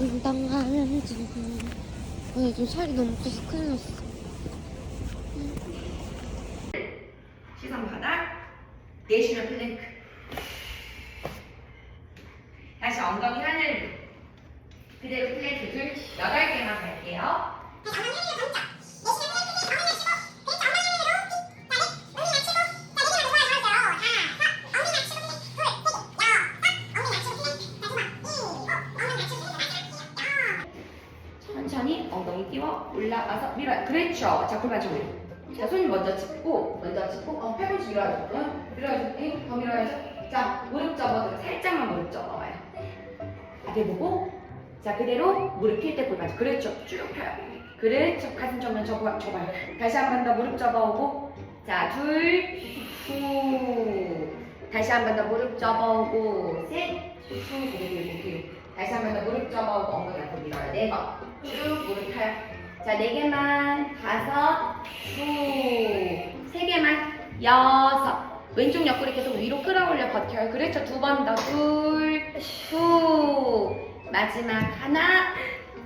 당당하는 중. 아, 요즘 살이 너무 커서 큰일 났어. 시선 바닥 내쉬면 플랭크 다시 엉덩이 하늘 위. 그대로 플랭크 둘 여덟 개만 갈게요 천천히 엉덩이 띄워 올라가서 그렇죠 자 골반 정리 자 손 먼저 짚고 먼저 짚고 어 팔꿈치 밀어야죠 응? 밀어야죠. 응? 더 밀어야죠 자 무릎 접어도 살짝만 무릎 접어와요. 아래 보고. 자 그대로 무릎 필때 골반 그렇죠. 쭉 펴요. 그렇죠. 가슴 정면 접어, 접어요. 다시 한 번 더 무릎 접어오고. 자 둘 후. 다시 한 번 더 무릎 접어오고. 셋 후. 고개 들고 다시 한 번 더 무릎 접어오고. 엉덩이 앞으로 밀어요. 네 번 쭉 무릎 펴요 자 네 개만. 다섯. 후세 개만. 여섯. 왼쪽 옆구리 계속 위로 끌어올려 버텨요 그렇죠. 두 번 더. 둘 후. 마지막 하나.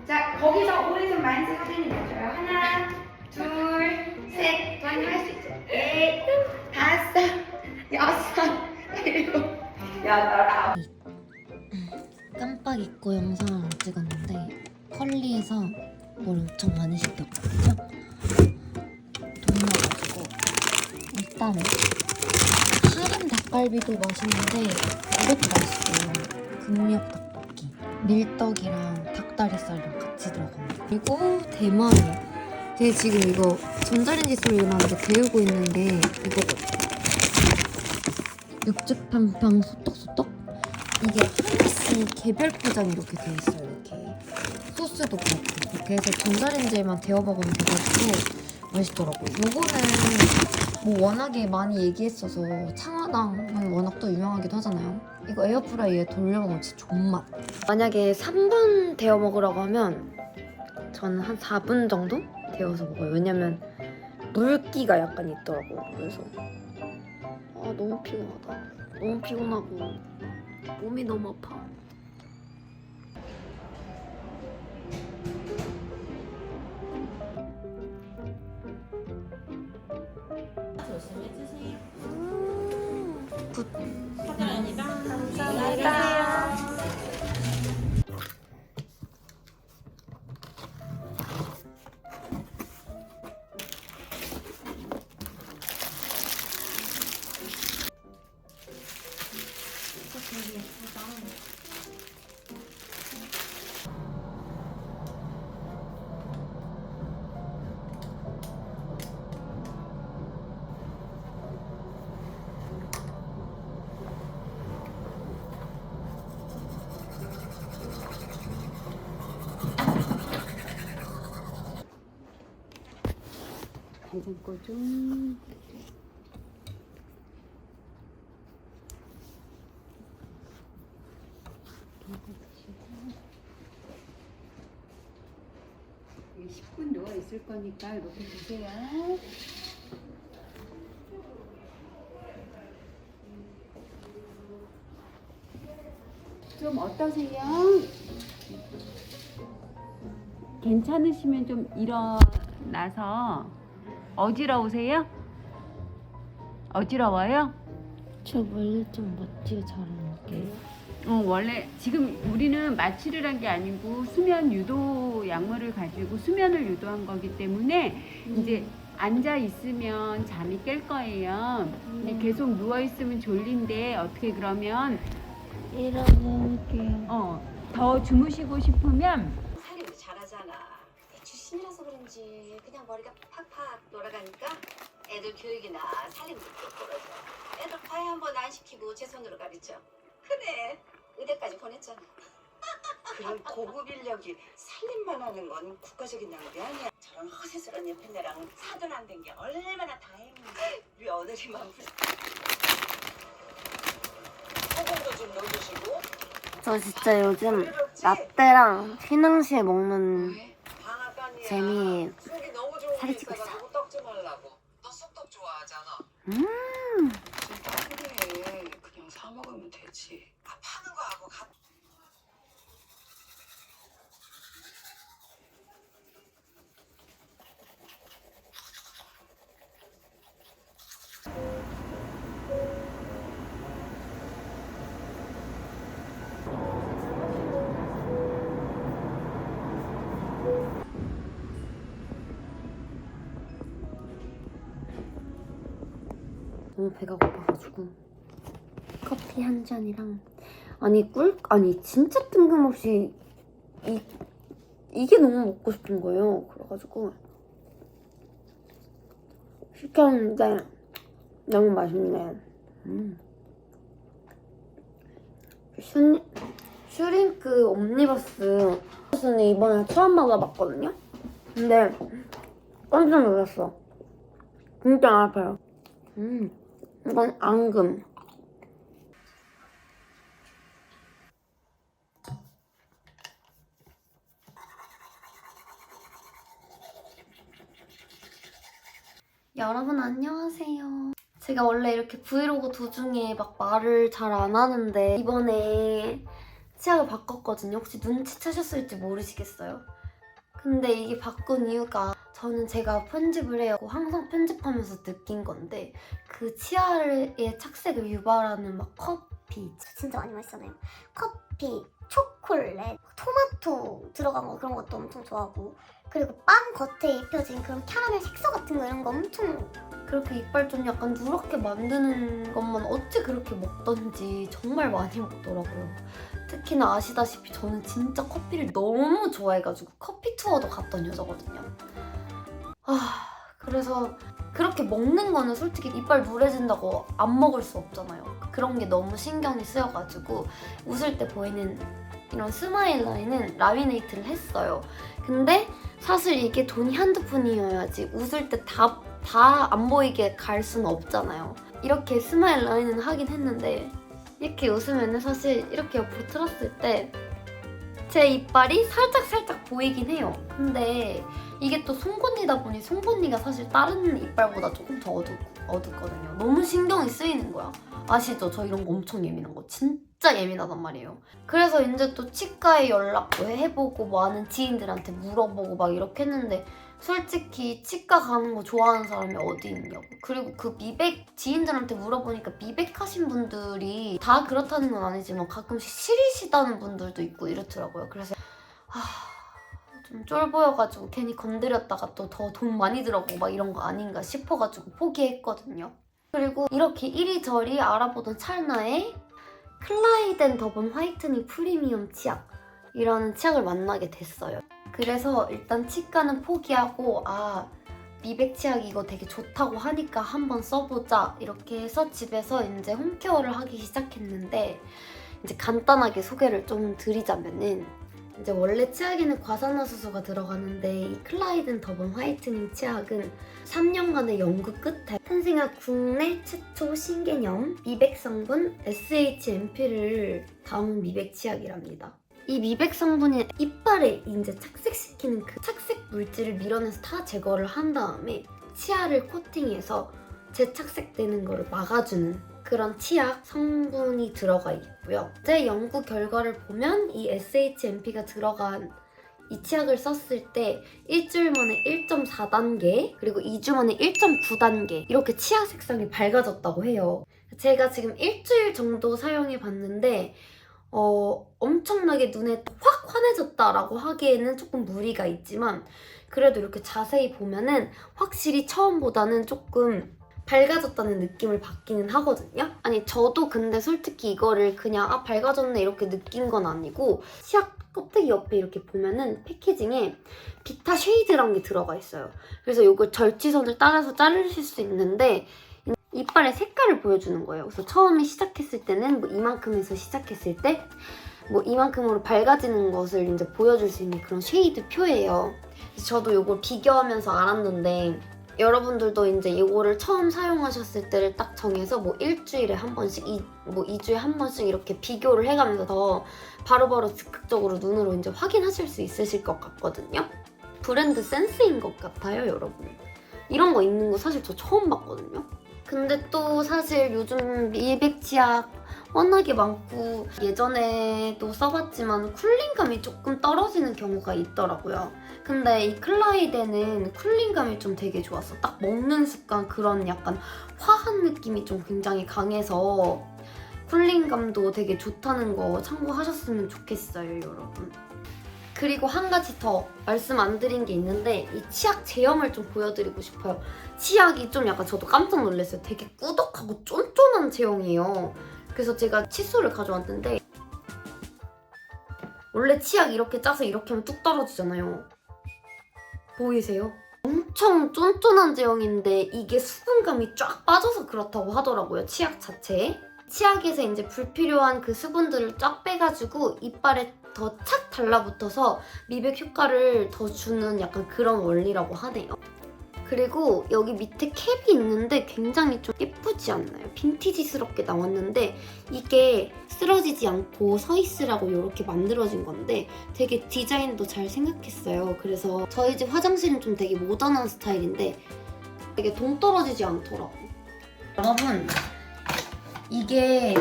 자 거기서 오른손 만세 사진이 되줘요. 하나 둘 셋. 많이 할 수 있죠. 넷 다섯. 여섯. 일곱. 여덟. 아홉 깜빡 잊고 영상을 안 찍었는데 컬리에서 뭘 엄청 많이 시켰거든요. 돈 나가지고 일단 하람 닭갈비도 맛있는데 이것도 맛있어요. 금미역 떡볶이 밀떡이랑 닭다리살이랑 같이 들어갑니다. 그리고 대만이에요. 제가 지금 이거 전자레인지 소리 나는데 데우고 있는데 이거거든요. 육즙팡팡 소떡소떡 이게 하나씩 개별 포장 이렇게 돼 있어요. 이렇게 소스도 그렇고 이렇게 해서 전자레인지에만 데워 먹으면 돼가지고 맛있더라고요. 요거는 뭐 워낙에 많이 얘기했어서 창화당은 워낙 또 유명하기도 하잖아요. 이거 에어프라이어에 돌려 먹으면 진짜 존맛. 만약에 3분 데워 먹으라고 하면 저는 한 4분 정도 데워서 먹어요. 왜냐면 물기가 약간 있더라고요. 그래서 아 너무 피곤하다. 너무 피곤하고 몸이 너무 아파. 굿. 감사합니다. 해장고 좀. 여기 10분 누워 있을 거니까 이렇게 드세요. 좀 어떠세요? 괜찮으시면 좀 일어나서 어지러우세요? 어지러워요? 저 원래 좀 멋지게 게요. 어, 원래 지금 우리는 마취를 한 게 아니고 수면 유도 약물을 가지고 수면을 유도한 거기 때문에 이제 앉아 있으면 잠이 깰 거예요. 근데 계속 누워 있으면 졸린데 어떻게 그러면 일어날게요. 어, 더 주무시고 싶으면 살림을 잘하잖아. 출신이라서 그런지 머리가 팍팍 돌아가니까 애들 교육이나 살림도 똑부러져. 애들 과외 한번 안 시키고 제 손으로 가르쳐. 그래 의대까지 보냈잖아. 그런 고급 인력이 살림만 하는 건 국가적인 낭비 아니야. 저런 허세스런 예편네랑 사돈 안 된 게 얼마나 다행인데. 며느리만 불. 소금도 좀 넣어주시고. 저 진짜 요즘 라떼랑 휘낭시에 먹는. 재미예요. 속이 너무 게 찌고 있어. 떡좀 하려고. 너 쑥떡 좋아하잖아. 음. 그래. 그냥 사 먹으면 되지. 너무 배가 고파가지고 커피 한 잔이랑 아니 꿀 아니 진짜 뜬금없이 이 이게 너무 먹고 싶은 거예요. 그래가지고 시켰는데 너무 맛있네. 음. 슈, 슈링크 옴니버스 는 이번에 처음 먹어봤거든요. 근데 깜짝 놀랐어. 진짜 아파요. 음, 이건 앙금. 여러분 안녕하세요. 제가 원래 이렇게 브이로그 도중에 막 말을 잘 안 하는데 이번에 치약을 바꿨거든요. 혹시 눈치채셨을지 모르시겠어요. 근데 이게 바꾼 이유가 저는 제가 편집을 해요. 항상 편집하면서 느낀 건데 그 치아의 착색을 유발하는 막 커피 진짜 많이 마시잖아요. 커피, 초콜릿, 토마토 들어간 거 그런 것도 엄청 좋아하고 그리고 빵 겉에 입혀진 그런 캐러멜 색소 같은 거 이런 거 엄청 그렇게 이빨 좀 약간 누렇게 만드는 것만 어찌 그렇게 먹던지 정말 많이 먹더라고요. 특히나 아시다시피 저는 진짜 커피를 너무 좋아해가지고 커피 투어도 갔던 여자거든요. 아, 그래서 그렇게 먹는 거는 솔직히 이빨 누래진다고 안 먹을 수 없잖아요. 그런 게 너무 신경이 쓰여가지고 웃을 때 보이는 이런 스마일 라인은 라미네이트를 했어요. 근데 사실 이게 돈이 한두 푼이어야지 웃을 때 다 다 안 보이게 갈 수는 없잖아요. 이렇게 스마일 라인은 하긴 했는데 이렇게 웃으면 사실 이렇게 옆으로 틀었을 때 제 이빨이 살짝 살짝 보이긴 해요. 근데 이게 또 송곳니다 보니 송곳니가 사실 다른 이빨보다 조금 더 어둡, 어둡거든요. 너무 신경이 쓰이는 거야. 아시죠? 저 이런 거 엄청 예민한 거 진짜 예민하단 말이에요. 그래서 이제 또 치과에 연락도 해보고 뭐 아는 지인들한테 물어보고 막 이렇게 했는데 솔직히 치과 가는 거 좋아하는 사람이 어디 있냐고. 그리고 그 미백 지인들한테 물어보니까 미백하신 분들이 다 그렇다는 건 아니지만 가끔씩 시리시다는 분들도 있고 이렇더라고요. 그래서 아, 좀 쫄보여가지고 괜히 건드렸다가 또 더 돈 많이 들어가고 막 이런 거 아닌가 싶어가지고 포기했거든요. 그리고 이렇게 이리저리 알아보던 찰나에 클라이덴 더본 화이트닝 프리미엄 치약 이라는 치약을 만나게 됐어요. 그래서 일단 치과는 포기하고 아 미백 치약 이거 되게 좋다고 하니까 한번 써보자 이렇게 해서 집에서 이제 홈케어를 하기 시작했는데 이제 간단하게 소개를 좀 드리자면은 이제 원래 치약에는 과산화수소가 들어가는데 이 클라이든 더본 화이트닝 치약은 3년간의 연구 끝에 탄생한 국내 최초 신개념 미백 성분 SHMP를 담은 미백 치약이랍니다. 이 미백 성분이 이빨에 이제 착색시키는 그 착색 물질을 밀어내서 다 제거를 한 다음에 치아를 코팅해서 재착색되는 거를 막아주는 그런 치약 성분이 들어가 있고요. 제 연구 결과를 보면 이 SHMP가 들어간 이 치약을 썼을 때 일주일 만에 1.4단계 그리고 2주 만에 1.9단계 이렇게 치아 색상이 밝아졌다고 해요. 제가 지금 일주일 정도 사용해 봤는데 어, 엄청나게 눈에 확 환해졌다라고 하기에는 조금 무리가 있지만 그래도 이렇게 자세히 보면은 확실히 처음보다는 조금 밝아졌다는 느낌을 받기는 하거든요. 아니 저도 근데 솔직히 이거를 그냥 아 밝아졌네 이렇게 느낀 건 아니고 치약 껍데기 옆에 이렇게 보면은 패키징에 비타 쉐이드란 게 들어가 있어요. 그래서 이걸 절지선을 따라서 자르실 수 있는데 이빨의 색깔을 보여주는 거예요. 그래서 처음에 시작했을 때는 뭐 이만큼에서 시작했을 때 뭐 이만큼으로 밝아지는 것을 이제 보여줄 수 있는 그런 쉐이드 표예요. 저도 이걸 비교하면서 알았는데 여러분들도 이제 이거를 처음 사용하셨을 때를 딱 정해서 뭐 일주일에 한 번씩, 이, 뭐 2주에 한 번씩 이렇게 비교를 해가면서 더 바로바로 즉각적으로 눈으로 이제 확인하실 수 있으실 것 같거든요. 브랜드 센스인 것 같아요, 여러분. 이런 거 있는 거 사실 저 처음 봤거든요. 근데 또 사실 요즘 미백 치약 워낙에 많고 예전에도 써봤지만 쿨링감이 조금 떨어지는 경우가 있더라고요. 근데 이 클라이데는 쿨링감이 좀 되게 좋았어. 딱 먹는 습관 그런 약간 화한 느낌이 좀 굉장히 강해서 쿨링감도 되게 좋다는 거 참고하셨으면 좋겠어요, 여러분. 그리고 한 가지 더 말씀 안 드린 게 있는데 이 치약 제형을 좀 보여드리고 싶어요. 치약이 좀 약간 저도 깜짝 놀랐어요. 되게 꾸덕하고 쫀쫀한 제형이에요. 그래서 제가 칫솔을 가져왔는데 원래 치약 이렇게 짜서 이렇게 하면 뚝 떨어지잖아요. 보이세요? 엄청 쫀쫀한 제형인데 이게 수분감이 쫙 빠져서 그렇다고 하더라고요. 치약 자체에. 치약에서 이제 불필요한 그 수분들을 쫙 빼가지고 이빨에 더 착 달라붙어서 미백 효과를 더 주는 약간 그런 원리라고 하네요. 그리고 여기 밑에 캡이 있는데 굉장히 좀 예쁘지 않나요? 빈티지스럽게 나왔는데 이게 쓰러지지 않고 서 있으라고 이렇게 만들어진 건데 되게 디자인도 잘 생각했어요. 그래서 저희 집 화장실은 좀 되게 모던한 스타일인데 되게 동떨어지지 않더라고. 여러분 이게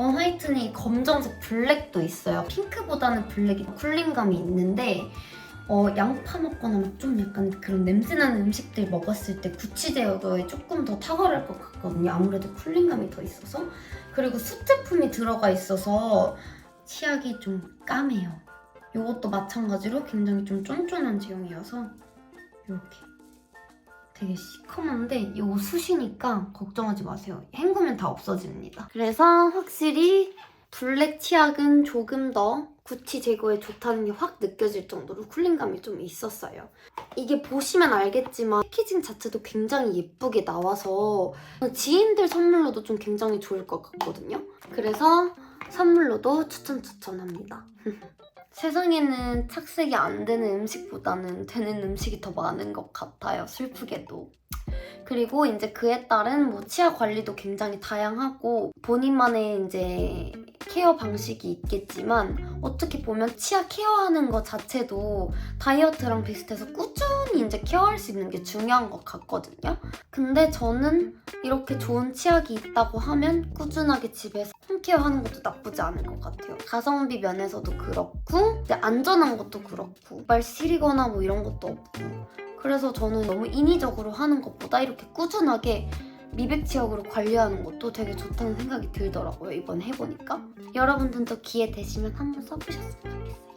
버번 화이트닝 검정색 블랙도 있어요. 핑크보다는 블랙이 쿨링감이 있는데 어, 양파 먹거나 막좀 약간 그런 냄새나는 음식들 먹었을 때 구취 제거에 조금 더 탁월할 것 같거든요. 아무래도 쿨링감이 더 있어서. 그리고 숯 제품이 들어가 있어서 치약이 좀 까매요. 이것도 마찬가지로 굉장히 좀 쫀쫀한 제형이어서 이렇게 되게 시커먼데 이거 숯이니까 걱정하지 마세요. 헹구면 다 없어집니다. 그래서 확실히 블랙 치약은 조금 더 구취 제거에 좋다는 게 확 느껴질 정도로 쿨링감이 좀 있었어요. 이게 보시면 알겠지만 패키징 자체도 굉장히 예쁘게 나와서 지인들 선물로도 좀 굉장히 좋을 것 같거든요. 그래서 선물로도 추천 추천합니다. 세상에는 착색이 안 되는 음식보다는 되는 음식이 더 많은 것 같아요. 슬프게도. 그리고 이제 그에 따른 뭐 치아 관리도 굉장히 다양하고 본인만의 이제 케어 방식이 있겠지만 어떻게 보면 치아 케어하는 것 자체도 다이어트랑 비슷해서 꾸준히 이제 케어할 수 있는 게 중요한 것 같거든요. 근데 저는 이렇게 좋은 치약이 있다고 하면 꾸준하게 집에서 홈케어 하는 것도 나쁘지 않을 것 같아요. 가성비 면에서도 그렇고 안전한 것도 그렇고 말 시리거나 뭐 이런 것도 없고 그래서 저는 너무 인위적으로 하는 것보다 이렇게 꾸준하게 미백 지역으로 관리하는 것도 되게 좋다는 생각이 들더라고요. 이번 해보니까. 여러분들도 기회 되시면 한번 써보셨으면 좋겠어요.